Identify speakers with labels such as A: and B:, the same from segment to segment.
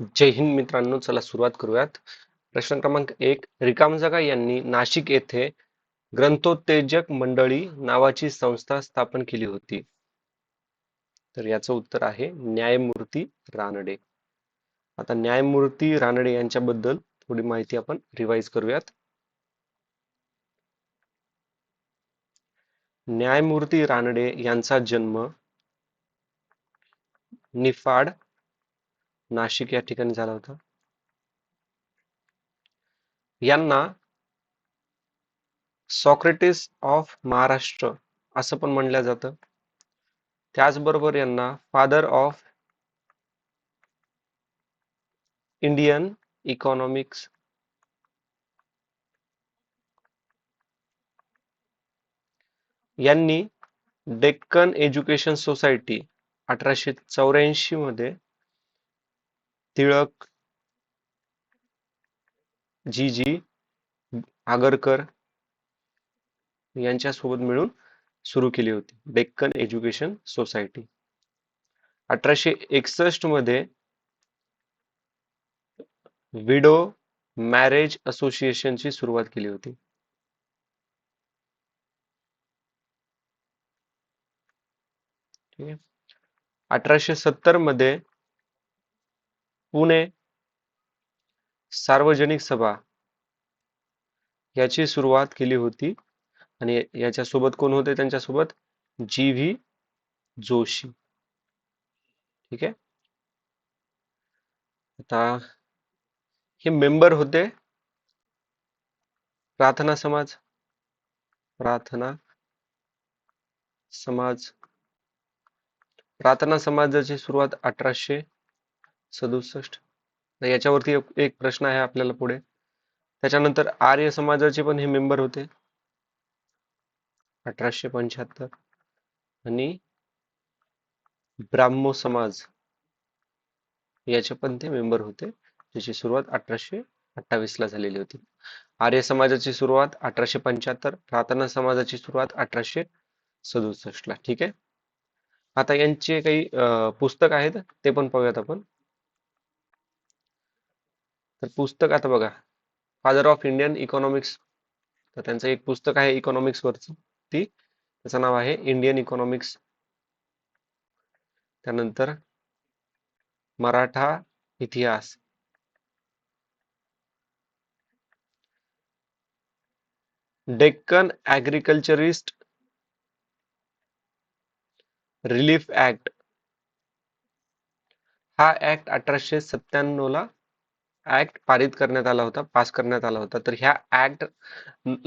A: जय हिंद मित्रांनो चला सुरुवात करूयात. प्रश्न क्रमांक एक रिकामजागा यांनी नाशिक येथे ग्रंथोत्तेजक मंडळी नावाची संस्था स्थापन केली होती. तर याचं उत्तर आहे न्यायमूर्ती रानडे. आता न्यायमूर्ती रानडे यांच्याबद्दल थोडी माहिती आपण रिवाइज करूयात. न्यायमूर्ती रानडे यांचा जन्म निफाड नाशिक या ठिकाणी झाला होता. यांना सॉक्रेटिस ऑफ महाराष्ट्र असं पण म्हणलं जातं. त्याचबरोबर यांना फादर ऑफ इंडियन इकॉनॉमिक्स यांनी डेक्कन एज्युकेशन सोसायटी अठराशे चौऱ्याऐंशी मध्ये टिळक जी जी आगरकर यांच्यासोबत मिळून सुरू केली होती. Deccan education society. अठराशे एकसष्टमध्ये विडो मॅरेज असोसिएशनची सुरुवात केली होती. अठराशे सत्तरमध्ये पुणे सार्वजनिक सभा याची सुरुवात केली होती आणि याच्यासोबत कोण होते? त्यांच्यासोबत जी व्ही जोशी. ठीक आहे? आता हे मेंबर होते प्रार्थना समाज. प्रार्थना समाज. प्रार्थना समाजाची सुरुवात अठराशे सदुसष्ट. याच्यावरती एक प्रश्न आहे आपल्याला पुढे. त्याच्यानंतर आर्य समाजाचे पण हे मेंबर होते. अठराशे पंच्याहत्तर. आणि ब्राह्मो समाज याचे पण ते मेंबर होते ज्याची सुरुवात अठराशे अठ्ठावीस ला झालेली होती. आर्य समाजाची सुरुवात अठराशे पंच्याहत्तर प्रार्थना समाजाची सुरुवात अठराशे सदुसष्ट ला. ठीक आहे? आता यांचे काही पुस्तक आहेत ते पण पाहूयात आपण. तर पुस्तक आता बघा. फादर ऑफ इंडियन इकॉनॉमिक्स तर त्यांचं एक पुस्तक आहे इकॉनॉमिक्स वरचं. ती त्याचं नाव आहे इंडियन इकॉनॉमिक्स त्यानंतर मराठा इतिहास. डेक्कन ऍग्रिकल्चरिस्ट रिलीफ ऍक्ट हा ऍक्ट अठराशे सत्त्याण्णव ला ऍक्ट पारित करण्यात आला होता पास करण्यात आला होता. तर ह्या ऍक्ट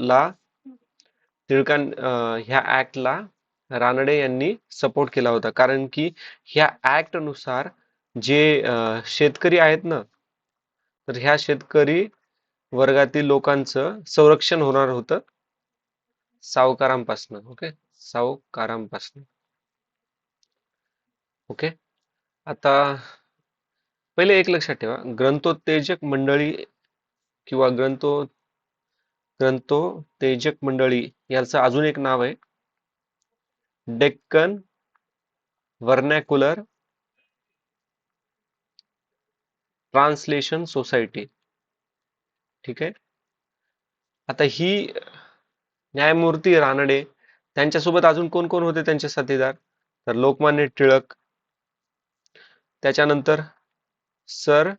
A: ला टिळकां ह्या ऍक्ट ला रानडे यांनी सपोर्ट केला होता. कारण की ह्या ऍक्टनुसार जे शेतकरी आहेत ना तर ह्या शेतकरी वर्गातील लोकांचं संरक्षण होणार होतं सावकारांपासनं ओके? सावकारांपासनं. ओके? आता पहिले एक लक्षात ठेवा. ग्रंथोत्तेजक मंडळी किंवा ग्रंथो ग्रंथोत्तेजक मंडळी याचं अजून एक नाव आहे. Deccan vernacular translation society. ठीक आहे? आता ही न्यायमूर्ती रानडे त्यांच्यासोबत अजून कोण कोण होते त्यांचे साथीदार तर लोकमान्य टिळक. त्याच्यानंतर सर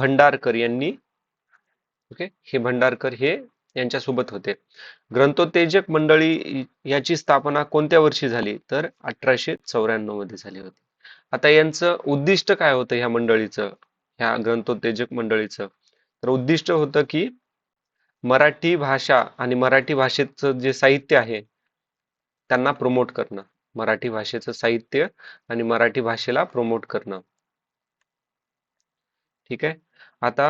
A: भंडारकर यांनी ओके हे भंडारकर हे यांच्यासोबत होते. ग्रंथोत्तेजक मंडळी याची स्थापना कोणत्या वर्षी झाली? तर अठराशे चौऱ्याण्णवमध्ये झाली होती. आता यांचं उद्दिष्ट काय होतं ह्या मंडळीचं ह्या ग्रंथोत्तेजक मंडळीचं? तर उद्दिष्ट होतं की मराठी भाषा आणि मराठी भाषेचं जे साहित्य आहे त्यांना प्रमोट करणं. मराठी भाषेचं साहित्य आणि मराठी भाषेला प्रमोट करणं. ठीक आहे? आता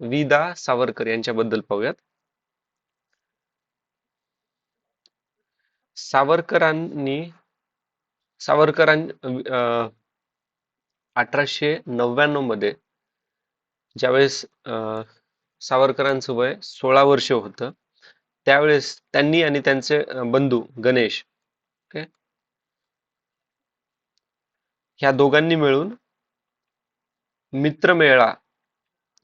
A: विदा सावरकर यांच्याबद्दल पाहूयात. सावरकरांनी सावरकरां अठराशे नव्याण्णवमध्ये ज्यावेळेस सावरकरांचं वय सोळा वर्ष होतं त्यावेळेस त्यांनी आणि त्यांचे बंधू गणेश ओके? ह्या दोघांनी मिळून मित्रमेळा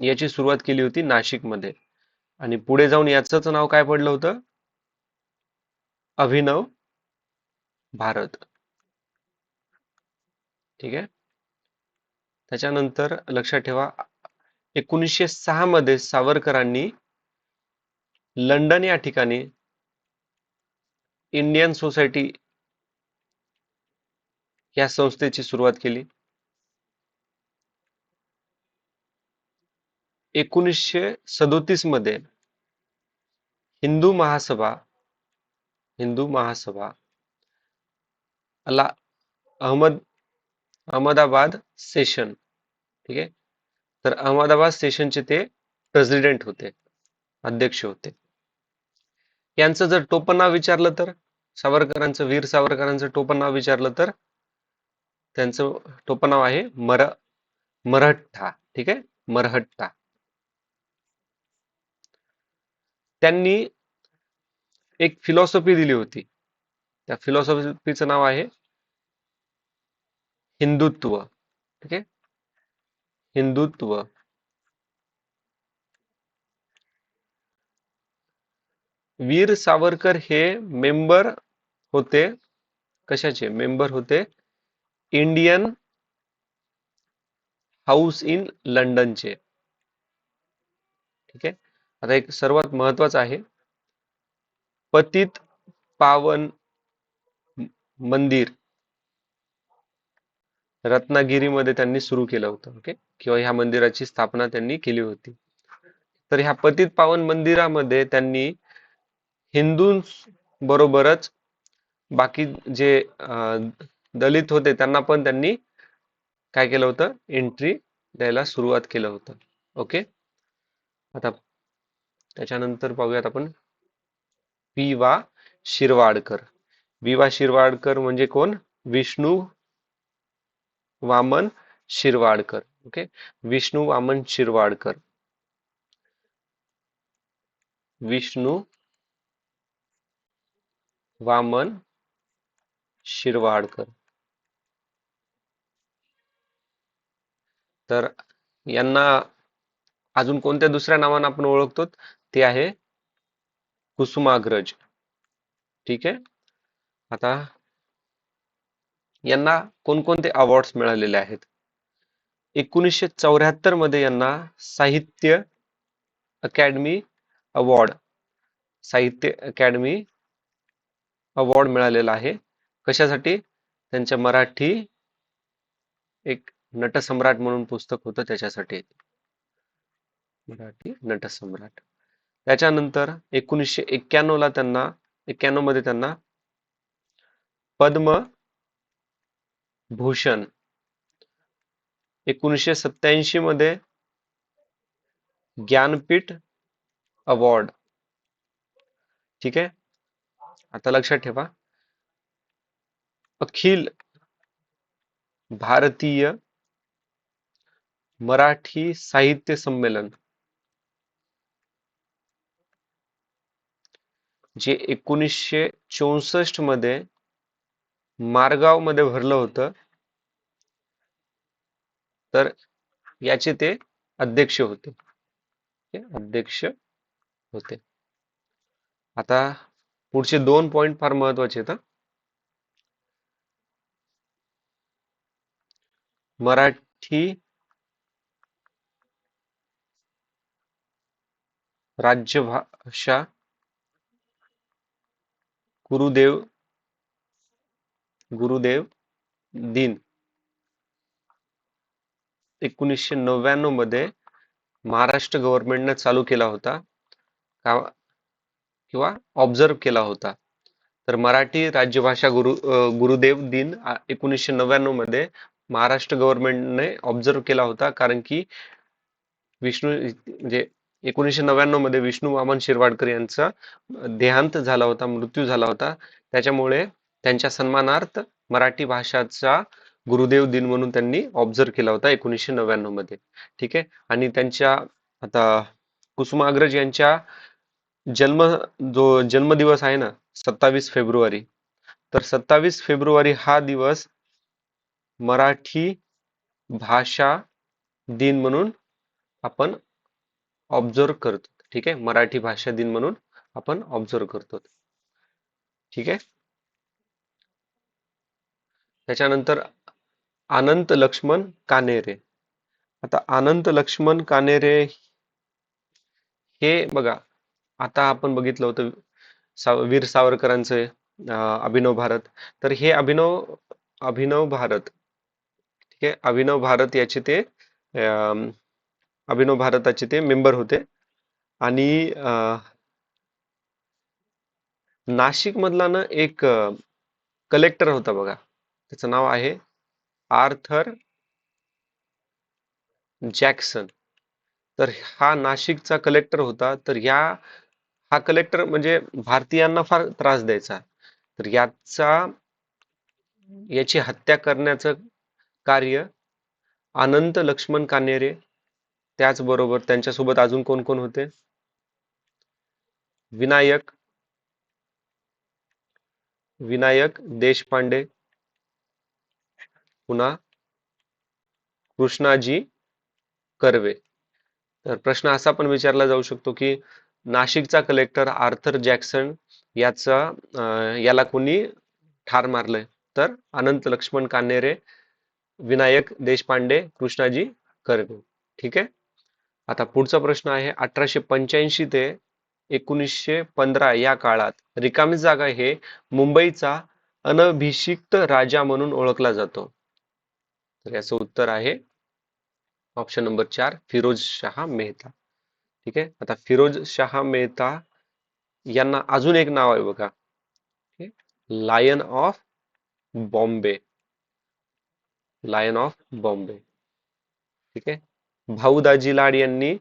A: याची सुरुवात केली होती नाशिकमध्ये. आणि पुढे जाऊन याचंच नाव काय पडलं होतं? अभिनव भारत. ठीक आहे? त्याच्यानंतर लक्षात ठेवा एकोणीसशे सहा मध्ये सावरकरांनी लंडन या ठिकाणी इंडियन सोसायटी या संस्थेची सुरुवात केली. एकोणीसशे सदोतीसमध्ये हिंदू महासभा हिंदू महासभा अला अहमद अहमदाबाद सेशन ठीक आहे? तर अहमदाबाद सेशनचे ते प्रेसिडेंट होते अध्यक्ष होते. यांचं जर टोपण नाव विचारलं तर सावरकरांचं वीर सावरकरांचं टोपण नाव विचारलं तर त्यांचं टोपण नाव आहे मर मरहट्टा. ठीक आहे? मरहट्टा. त्यांनी एक फिलॉसॉफी दिली होती. त्या फिलॉसॉफीचं नाव आहे हिंदुत्व. ठीक आहे? हिंदुत्व. वीर सावरकर हे मेंबर होते. कशाचे? मेंबर होते इंडियन हाऊस इन लंडनचे. ठीक आहे? आता एक सर्वात महत्वाचं आहे. पतित पावन मंदिर रत्नागिरीमध्ये त्यांनी सुरू केलं होतं ओके? किंवा ह्या मंदिराची स्थापना त्यांनी केली होती. तर ह्या पतित पावन मंदिरामध्ये त्यांनी हिंदू बरोबरच बाकी जे दलित होते त्यांना पण त्यांनी काय केलं होतं? एंट्री द्यायला सुरुवात केलं होतं. ओके आता त्याच्यानंतर पाहूयात आपण. वि वा शिरवाडकर. वि वा शिरवाडकर म्हणजे कोण? विष्णू वामन शिरवाडकर. ओके विष्णू वामन शिरवाडकर. विष्णू वामन शिरवाडकर. तर यांना अजून कोणत्या दुसऱ्या नावाने आपण ओळखतो? ते आहे कुसुमाग्रज. ठीक आहे? आता यांना कोणकोणते अवॉर्ड्स मिळालेले आहेत? एकोणीसशे चौऱ्याहत्तरमध्ये यांना Sahitya academy award Sahitya academy award मिळालेला आहे. कशासाठी? त्यांच्या मराठी एक नटसम्राट म्हणून पुस्तक होतं त्याच्यासाठी. मराठी? नटसम्राट. त्याच्यानंतर एकोणीसशे एक्क्याण्णव ला त्यांना एक्क्याण्णवमध्ये त्यांना पद्म भूषण एकोणीसशे सत्याऐंशी मध्ये ज्ञानपीठ अवॉर्ड ठीक आहे? आता लक्षात ठेवा. अखिल भारतीय मराठी साहित्य संमेलन. जे एकोणीसशे चौसष्टमध्ये मारगावमध्ये भरलं होतं. तर याचे ते अध्यक्ष होते. अध्यक्ष होते. आता पुढचे दोन पॉइंट फार महत्त्वाचे आहेत मराठी राज्यभाषा गुरुदेव गुरुदेव दिन. एकोणीसशे नव्याण्णवमध्ये महाराष्ट्र गव्हर्नमेंटने चालू केला होता. किंवा ऑब्झर्व केला होता. तर मराठी राज्यभाषा गुरु गुरुदेव दिन एकोणीसशे नव्याण्णवमध्ये महाराष्ट्र गव्हर्नमेंटने ऑब्झर्व केला होता. कारण की विष्णू म्हणजे एकोणीसशे नव्याण्णवमध्ये विष्णू वामन शिरवाडकर यांचा देहांत झाला होता मृत्यू झाला होता. त्याच्यामुळे त्यांच्या सन्मानार्थ मराठी भाषाचा गुरुदेव दिन म्हणून त्यांनी ऑब्झर्व केला होता एकोणीसशे नव्याण्णवमध्ये. ठीक आहे? आणि त्यांच्या आता कुसुमाग्रज यांच्या जन्म जो जन्मदिवस आहे ना सत्तावीस फेब्रुवारी. तर सत्तावीस फेब्रुवारी हा दिवस मराठी भाषा दिन म्हणून आपण ऑब्झर्व करतो. ठीक आहे? मराठी भाषा दिन म्हणून आपण ऑब्झर्व करतो. ठीक आहे? त्याच्यानंतर अनंत लक्ष्मण कानेरे. आता अनंत लक्ष्मण कानेरे हे बघा आता आपण बघितलं होतं साव वीर सावरकरांचे अभिनव भारत. तर हे अभिनव अभिनव भारत. ठीक आहे? अभिनव भारत याचे ते अं, अभिनव भारताचे ते मेंबर होते. आणि नाशिक मधला ना एक कलेक्टर होता बघा. त्याचं नाव आहे आर्थर जॅक्सन. तर हा नाशिकचा कलेक्टर होता. तर या हा कलेक्टर म्हणजे भारतीयांना फार त्रास द्यायचा. तर याचा याची हत्या करण्याचं कार्य अनंत लक्ष्मण कान्हेरे त्याचबरोबर त्यांच्यासोबत अजून कोण कोण होते? विनायक विनायक देशपांडे पुन्हा कृष्णाजी कर्वे. तर प्रश्न असा पण विचारला जाऊ शकतो की नाशिकचा कलेक्टर आर्थर जॅक्सन याचा याला कोणी ठार मारलंय? तर अनंत लक्ष्मण कान्हेरे विनायक देशपांडे कृष्णाजी कर्वे. ठीक आहे? आता पुढचा प्रश्न आहे अठराशे पंच्याऐंशी ते एकोणीसशे पंधरा या काळात रिकामी जागा हे मुंबईचा अनभिषिक्त राजा म्हणून ओळखला जातो. तर याचं उत्तर आहे ऑप्शन नंबर चार फिरोज शहा मेहता. ठीक आहे? आता फिरोज शहा मेहता यांना अजून एक नाव आहे बघा. Lion of Bombay lion of Bombay ठीक आहे? भाऊ दाजी लाड यांनी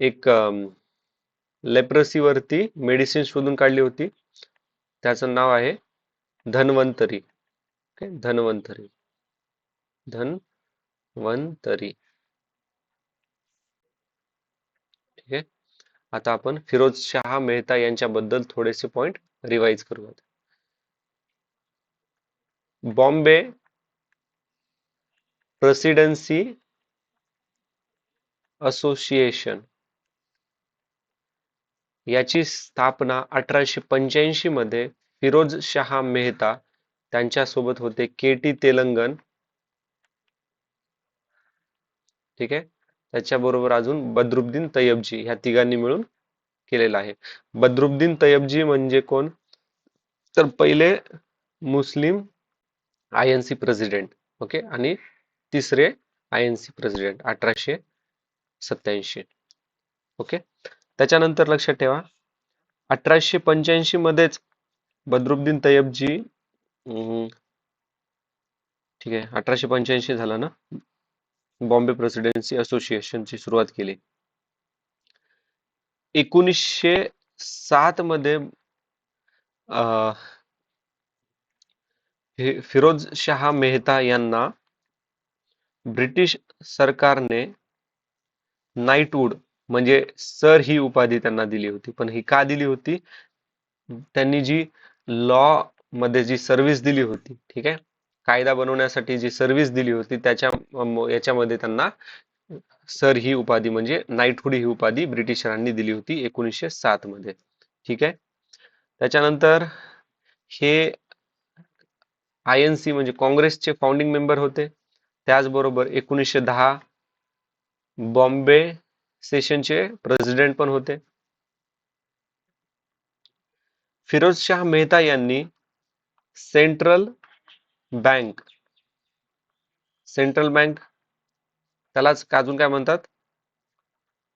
A: एक लेप्रसीवरती मेडिसिन शोधून काढली होती. त्याचं नाव आहे धन्वंतरी. धन्वंतरी. धन्वंतरी. ठीक आहे? आता आपण फिरोज शहा मेहता यांच्याबद्दल थोडेसे पॉइंट रिवाइज करूयात. Bombay presidency association. याची स्थापना अठराशे पंच्याऐंशी मध्ये फिरोज शहा मेहता त्यांच्यासोबत होते. K T Telang. ठीक आहे? त्याच्याबरोबर अजून बद्रुद्दीन तय्यबजी ह्या तिघांनी मिळून केलेला आहे. बद्रुद्दीन तय्यबजी म्हणजे कोण? तर पहिले मुस्लिम I N C president. Okay? आणि तिसरे आय एन सी प्रेसिडेंट अठराशे सत्याऐंशी. ओके त्याच्यानंतर लक्षात ठेवा. अठराशे पंच्याऐंशी मध्येच बद्रुद्दीन तय्यबजी ठीक आहे. अठराशे पंच्याऐंशी झालं ना? बॉम्बे प्रेसिडेन्सी असोसिएशनची सुरुवात केली. एकोणीसशे सात मध्ये अं, फिरोज शहा मेहता यांना ब्रिटिश सरकारने नाईटवूड म्हणजे सर ही उपाधी त्यांना दिली होती. पण ही का दिली होती? त्यांनी जी लॉ मध्ये जी सर्व्हिस दिली होती ठीक आहे? कायदा बनवण्यासाठी जी सर्व्हिस दिली होती त्याच्या याच्यामध्ये त्यांना सर ही उपाधी म्हणजे नाईटहूड ही उपाधी ब्रिटिशरांनी दिली होती एकोणीसशे सात मध्ये ठीक आहे? त्याच्यानंतर हे आय एन सी म्हणजे काँग्रेसचे फाउंडिंग मेंबर होते. त्याचबरोबर एकोणीसशे दहा बॉम्बे सेशनचे प्रेसिडेंट पण होते. फिरोज शाह मेहता यांनी सेंट्रल बँक सेंट्रल बँक त्यालाच अजून काय म्हणतात?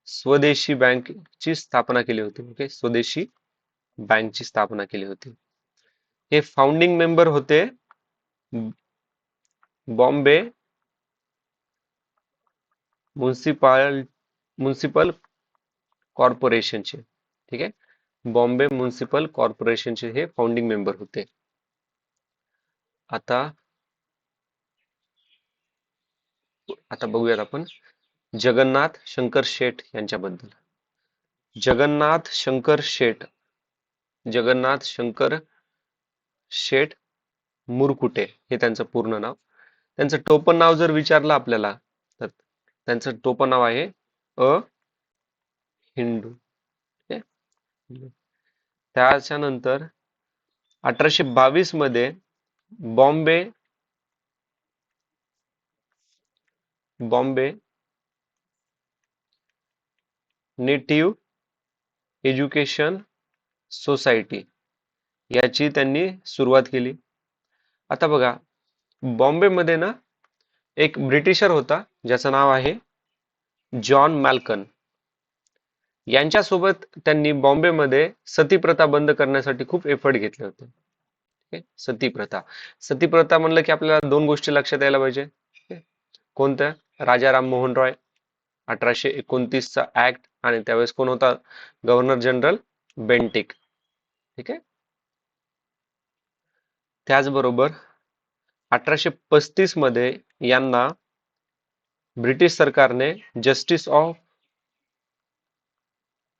A: स्वदेशी बँकची स्थापना केली होती ओके? स्वदेशी बँकची स्थापना केली होती. हे फाउंडिंग मेंबर होते बॉम्बे म्युन्सिपाल म्युन्सिपल कॉर्पोरेशनचे ठीक आहे? बॉम्बे म्युन्सिपल कॉर्पोरेशनचे हे फाउंडिंग मेंबर होते. आता आता बघूयात आपण. जगन्नाथ शंकर शेठ यांच्याबद्दल. जगन्नाथ शंकर शेठ जगन्नाथ शंकर शेठ मुरकुटे हे त्यांचं पूर्ण नाव. त्यांचं टोपण नाव जर विचारलं आपल्याला त्यांचं टोपं नाव आहे अ हिंदू. त्याच्यानंतर अठराशे बावीसमध्ये Bombay Bombay native education society याची त्यांनी सुरुवात केली. आता बघा बॉम्बेमध्ये ना एक ब्रिटिशर होता ज्याचं नाव आहे जॉन मॅल्कन. यांच्यासोबत त्यांनी बॉम्बेमध्ये सतीप्रथा बंद करण्यासाठी खूप एफर्ट घेतले होते. ठीक सतीप्रथा. सतीप्रथा म्हणलं की आपल्याला दोन गोष्टी लक्षात यायला पाहिजे. कोणत्या? राजा राममोहन रॉय अठराशे एकोणतीसचा ऍक्ट आणि त्यावेळेस कोण होता? गव्हर्नर जनरल बेंटिक ठीक आहे त्याचबरोबर अठराशे पस्तीसमध्ये यांना ब्रिटिश सरकारने जस्टिस ऑफ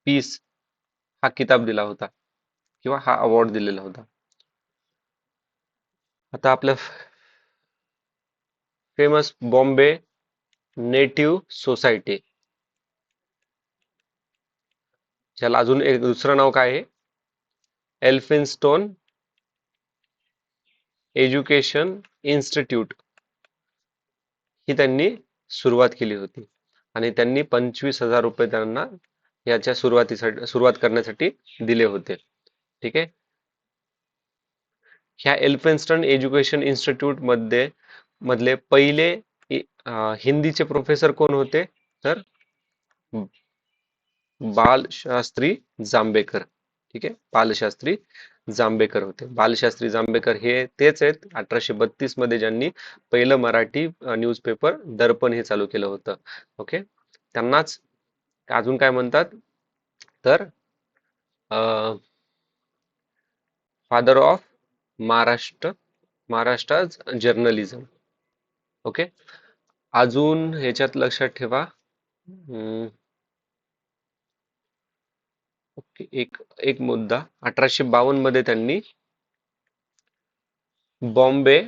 A: पीस हा किताब दिला होता किंवा हा अवॉर्ड दिलेला होता. आता आपलं फेमस बॉम्बे नेटिव्ह सोसायटी ज्याला अजून एक दुसरं नाव काय आहे? एल्फिनस्टोन एज्युकेशन इन्स्टिट्यूट ही त्यांनी सुरुवात केली होती. आणि त्यांनी पंचवीस हजार रुपये त्यांना याच्या सुरुवातीसाठी सुरुवात करण्यासाठी दिले होते. ठीक आहे? ह्या एल्फेन्स्टन एज्युकेशन इन्स्टिट्यूटमध्ये मधले पहिले हिंदीचे प्रोफेसर कोण होते? तर बालशास्त्री जांभेकर. ठीक आहे? बालशास्त्री जांभेकर होते. बालशास्त्री जांभेकर हे तेच आहेत. अठराशे बत्तीसमध्ये ज्यांनी पहिलं मराठी न्यूजपेपर दर्पण हे चालू केलं होतं. ओके? त्यांनाच अजून काय म्हणतात? तर father of Maharashtra Maharashtra journalism okay? अजून ह्याच्यात लक्षात ठेवा. ओके एक एक मुद्दा. अठराशे बावन्नमध्ये त्यांनी बॉम्बे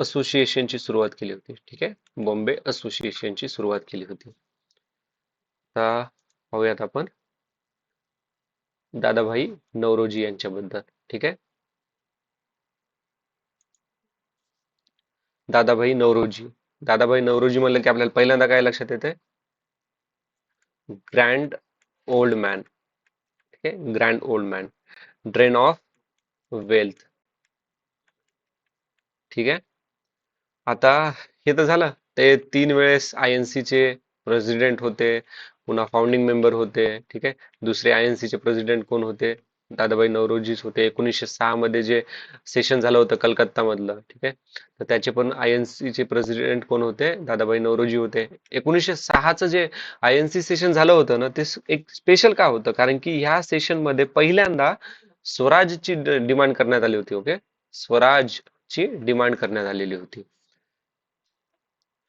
A: असोसिएशनची सुरुवात केली होती. ठीक आहे? बॉम्बे असोसिएशनची सुरुवात केली होती. आता पाहूयात आपण. दादाभाई नवरोजी यांच्याबद्दल. ठीक आहे? दादाभाई नवरोजी. दादाभाई नवरोजी म्हणलं की आपल्याला पहिल्यांदा काय लक्षात येते ग्रँड ओल्ड मॅन ठीक आहे grand old man drain of wealth ठीक आहे? आता हे तर झालं. ते तीन वेळेस आय एन चे प्रेसिडेंट होते पुन्हा फाउंडिंग मेंबर होते ठीक आहे? दुसरे आय एन चे प्रेसिडेंट कोण होते? दादाभाई नवरोजीच होते. एकोणीसशे सहा मध्ये जे सेशन झालं होतं कलकत्ता मधलं ठीक आहे? तर त्याचे पण आय एन चे प्रेसिडेंट कोण होते? दादाभाई नवरोजी होते. एकोणीसशे सहाचं जे आय एन सी सेशन झालं होतं ना ते एक स्पेशल का होतं? कारण की ह्या सेशनमध्ये पहिल्यांदा स्वराजची डिमांड करण्यात आली होती ओके स्वराजची डिमांड करण्यात आलेली होती.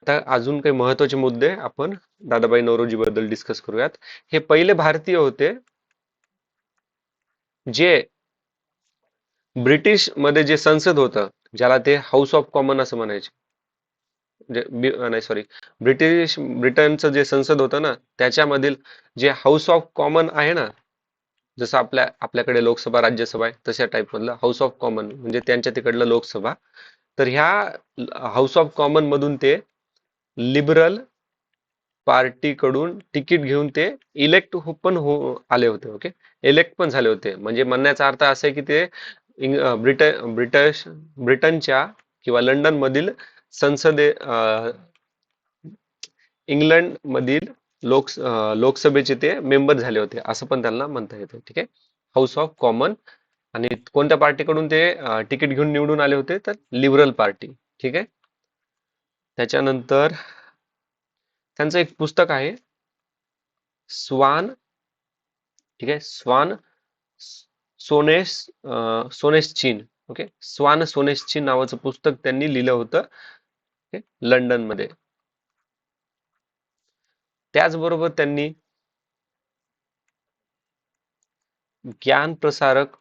A: आता अजून काही महत्त्वाचे मुद्दे आपण दादाबाई नवरोजी बद्दल डिस्कस करूयात. हे पहिले भारतीय होते जे ब्रिटिशमध्ये जे संसद होतं ज्याला ते हाऊस ऑफ कॉमन असं म्हणायचे. नाही सॉरी ब्रिटिश ब्रिटनचं जे संसद होतं ना त्याच्यामधील जे हाऊस ऑफ कॉमन आहे ना जसं आपल्या आपल्याकडे लोकसभा राज्यसभा आहे तशा टाईप मधलं हाऊस ऑफ कॉमन म्हणजे त्यांच्या तिकडलं लोकसभा. तर ह्या हाऊस ऑफ कॉमन मधून ते लिबरल पार्टीकडून तिकीट घेऊन ते इलेक्ट हो पण हो आले होते ओके इलेक्ट पण झाले होते. म्हणजे म्हणण्याचा अर्थ असा आहे की ते ब्रिटन ब्रिटिश ब्रिटनच्या किंवा लंडन मधील संसदे इंग्लंड मधील लोक लोकसभेचे ते मेंबर झाले होते. असं पण त्यांना म्हणता येतं ठीक आहे? हाऊस ऑफ कॉमन आणि कोणत्या पार्टीकडून ते तिकीट घेऊन निवडून आले होते? तर लिबरल पार्टी ठीक आहे? त्याच्यानंतर त्यांचं एक पुस्तक आहे. स्वान ठीक आहे? स्वान सोनेस सोनेस चीन ओके? स्वान सोनेस चीन नावाचं पुस्तक त्यांनी लिहिलं होतं लंडनमध्ये. त्याचबरोबर त्यांनी ज्ञान प्रसारक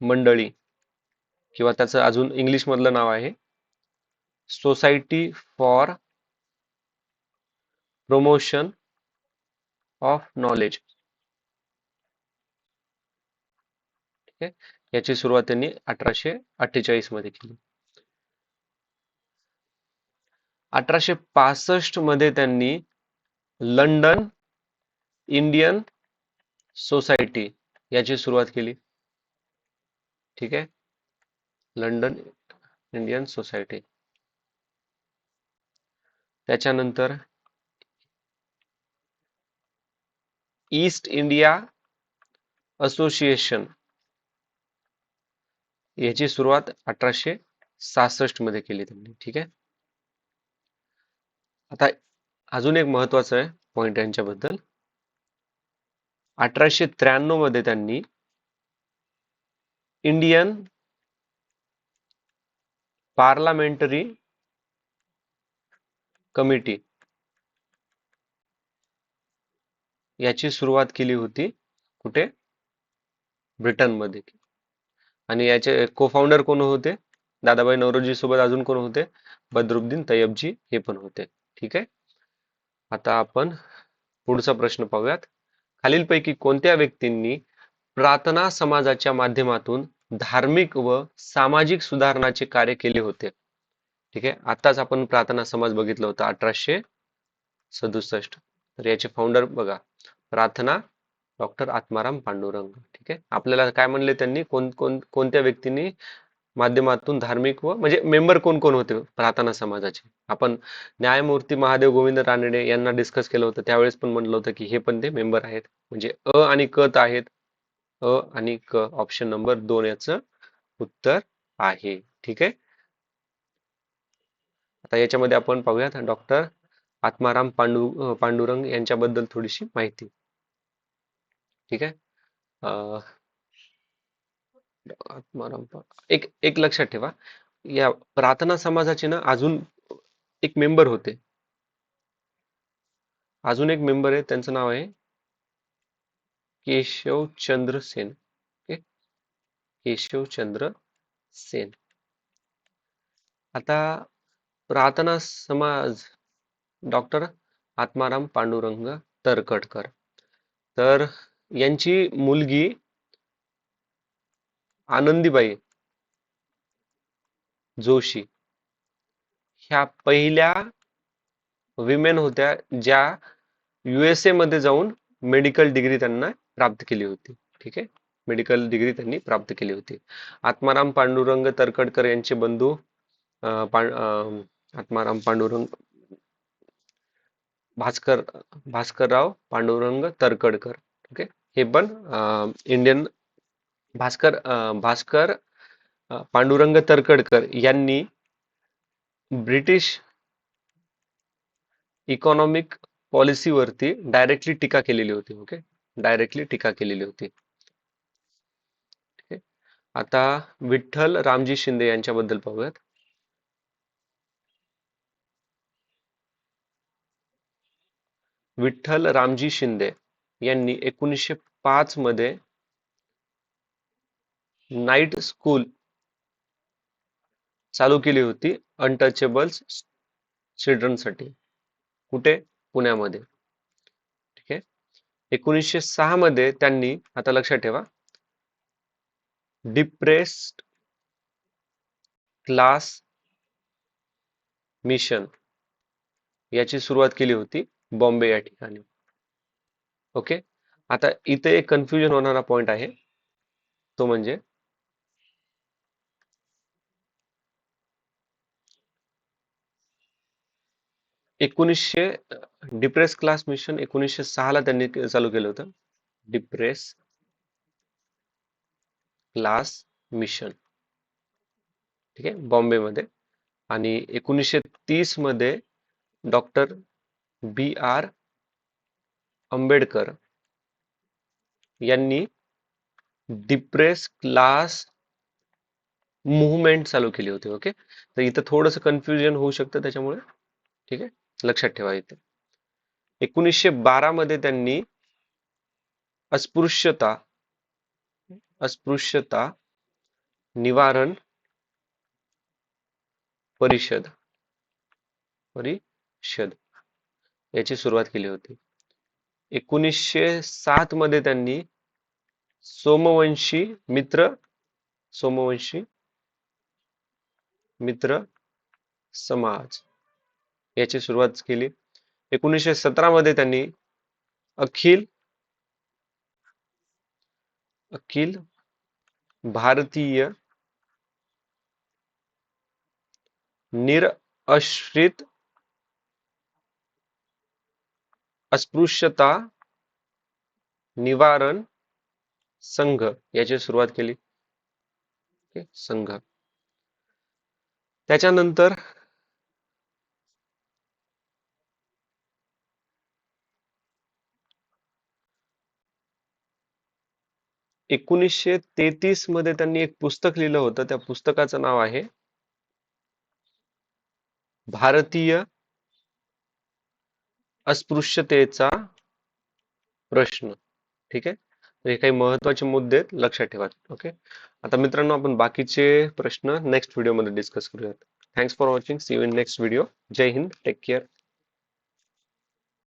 A: मंडळी किंवा त्याचं अजून इंग्लिश मधलं नाव आहे society for promotion of knowledge ठीक आहे याची सुरुवात त्यांनी अठराशे अठ्ठेचाळीसमध्ये केली. अठराशे पासष्टमध्ये त्यांनी लंडन इंडियन सोसायटी याची सुरुवात केली. ठीक आहे? London Indian society. त्याच्यानंतर ईस्ट इंडिया असोसिएशन याची सुरुवात अठराशे सहासष्टमध्ये केली त्यांनी. ठीक आहे? आता अजून एक महत्वाचं आहे पॉइंट यांच्याबद्दल. अठराशे त्र्याण्णवमध्ये त्यांनी इंडियन पार्लमेंटरी कमिटी याची सुरुवात केली होती कुठे? ब्रिटनमध्ये. आणि याचे को फाउंडर कोण होते? दादाबाई नवरोजी सोबत अजून कोण होते? बद्रुद्दीन तयबजी हे पण होते. ठीक आहे? आता आपण पुढचा प्रश्न पाहूयात. खालीलपैकी कोणत्या व्यक्तींनी प्रार्थना समाजाच्या माध्यमातून धार्मिक व सामाजिक सुधारणाचे कार्य केले होते? ठीक आहे? आताच आपण प्रार्थना समाज बघितला होता अठराशे सदुसष्ट. तर याचे फाउंडर बघा. प्रार्थना डॉक्टर आत्माराम पांडुरंग. ठीक आहे? आपल्याला काय म्हणले त्यांनी? कोण कोण कोणत्या व्यक्तींनी माध्यमातून धार्मिक व म्हणजे मेंबर कोण कोण होते? प्रार्थना समाजाचे. आपण न्यायमूर्ती महादेव गोविंद रानडे यांना डिस्कस केलं होतं. त्यावेळेस पण म्हणलं होतं की हे पण ते मेंबर आहेत. म्हणजे अ आणि क आहेत. अ आणि क ऑप्शन नंबर दोन याचं उत्तर आहे. ठीक आहे? आता याच्यामध्ये आपण पाहूयात. डॉक्टर आत्माराम पांडू पांडुरंग यांच्याबद्दल थोडीशी माहिती. ठीक आहे? आत्माराम एक एक लक्षात ठेवा. या प्रार्थना समाजाचे ना अजून एक मेंबर होते. अजून एक मेंबर आहे त्यांचं नाव आहे केशवचंद्र सेन. केशवचंद्र सेन. आता प्रार्थना समाज डॉक्टर आत्माराम पांडुरंग तरकटकर. तर यांची मुलगी आनंदीबाई जोशी ह्या पहिल्या विमेन होत्या ज्या युएसए मध्ये जाऊन मेडिकल डिग्री त्यांना प्राप्त केली होती. ठीक आहे? मेडिकल डिग्री त्यांनी प्राप्त केली होती. आत्माराम पांडुरंग तरकडकर यांचे बंधू आत्माराम पांडुरंग भास्कर भास्करराव पांडुरंग तरकडकर ओके हे पण इंडियन भास्कर भास्कर पांडुरंग तरकडकर यांनी ब्रिटिश इकॉनॉमिक पॉलिसीवरती डायरेक्टली टीका केलेली होती ओके डायरेक्टली टीका केलेली होती. आता विठ्ठल रामजी शिंदे यांच्याबद्दल पाहूयात. विठ्ठल रामजी शिंदे यांनी एकोणीसशे पाच मध्ये नाईट स्कूल चालू केली होती अनटचेबल्स चिल्ड्रनसाठी कुठे? पुण्यामध्ये. ठीक आहे? एकोणीसशे सहा मध्ये त्यांनी आता लक्षात ठेवा डिप्रेस्ड क्लास मिशन याची सुरुवात केली होती बॉम्बे या ठिकाणी. ओके? आता इथे एक कन्फ्युजन होणारा पॉइंट आहे. तो म्हणजे? एकोणीसशे डिप्रेस क्लास मिशन एकोणीसशे सहाला त्यांनी चालू केलं होतं. डिप्रेस क्लास मिशन ठीक आहे? बॉम्बेमध्ये. आणि एकोणीसशे तीसमध्ये डॉक्टर बी आर आंबेडकर यांनी डिप्रेस क्लास मुवमेंट चालू केली होती ओके तर इथं थोडस कन्फ्युजन होऊ शकतं त्याच्यामुळे ठीक आहे? लक्षात ठेवा इथे. एकोणीसशे बारा मध्ये त्यांनी अस्पृश्यता अस्पृश्यता निवारण परिषद परिषद याची सुरुवात केली होती. एकोणीसशे सात मध्ये त्यांनी सोमवंशी मित्र सोमवंशी मित्र समाज याची सुरुवात केली. एकोणीसशे सतरा मध्ये त्यांनी अखिल अखिल भारतीय निरअश्रित अस्पृश्यता निवारण संघ याची सुरुवात केली. संघ. त्याच्यानंतर एकोणीसशे तेहतीसमध्ये त्यांनी एक पुस्तक लिहिलं होतं. त्या पुस्तकाचं नाव आहे भारतीय अस्पृश्यतेचा प्रश्न. ठीक आहे? हे काही महत्त्वाचे मुद्दे आहेत लक्षात ठेवा. ओके? आता मित्रांनो आपण बाकीचे प्रश्न नेक्स्ट व्हिडिओमध्ये डिस्कस करूयात. Thanks for watching see you in next video Jai Hind take care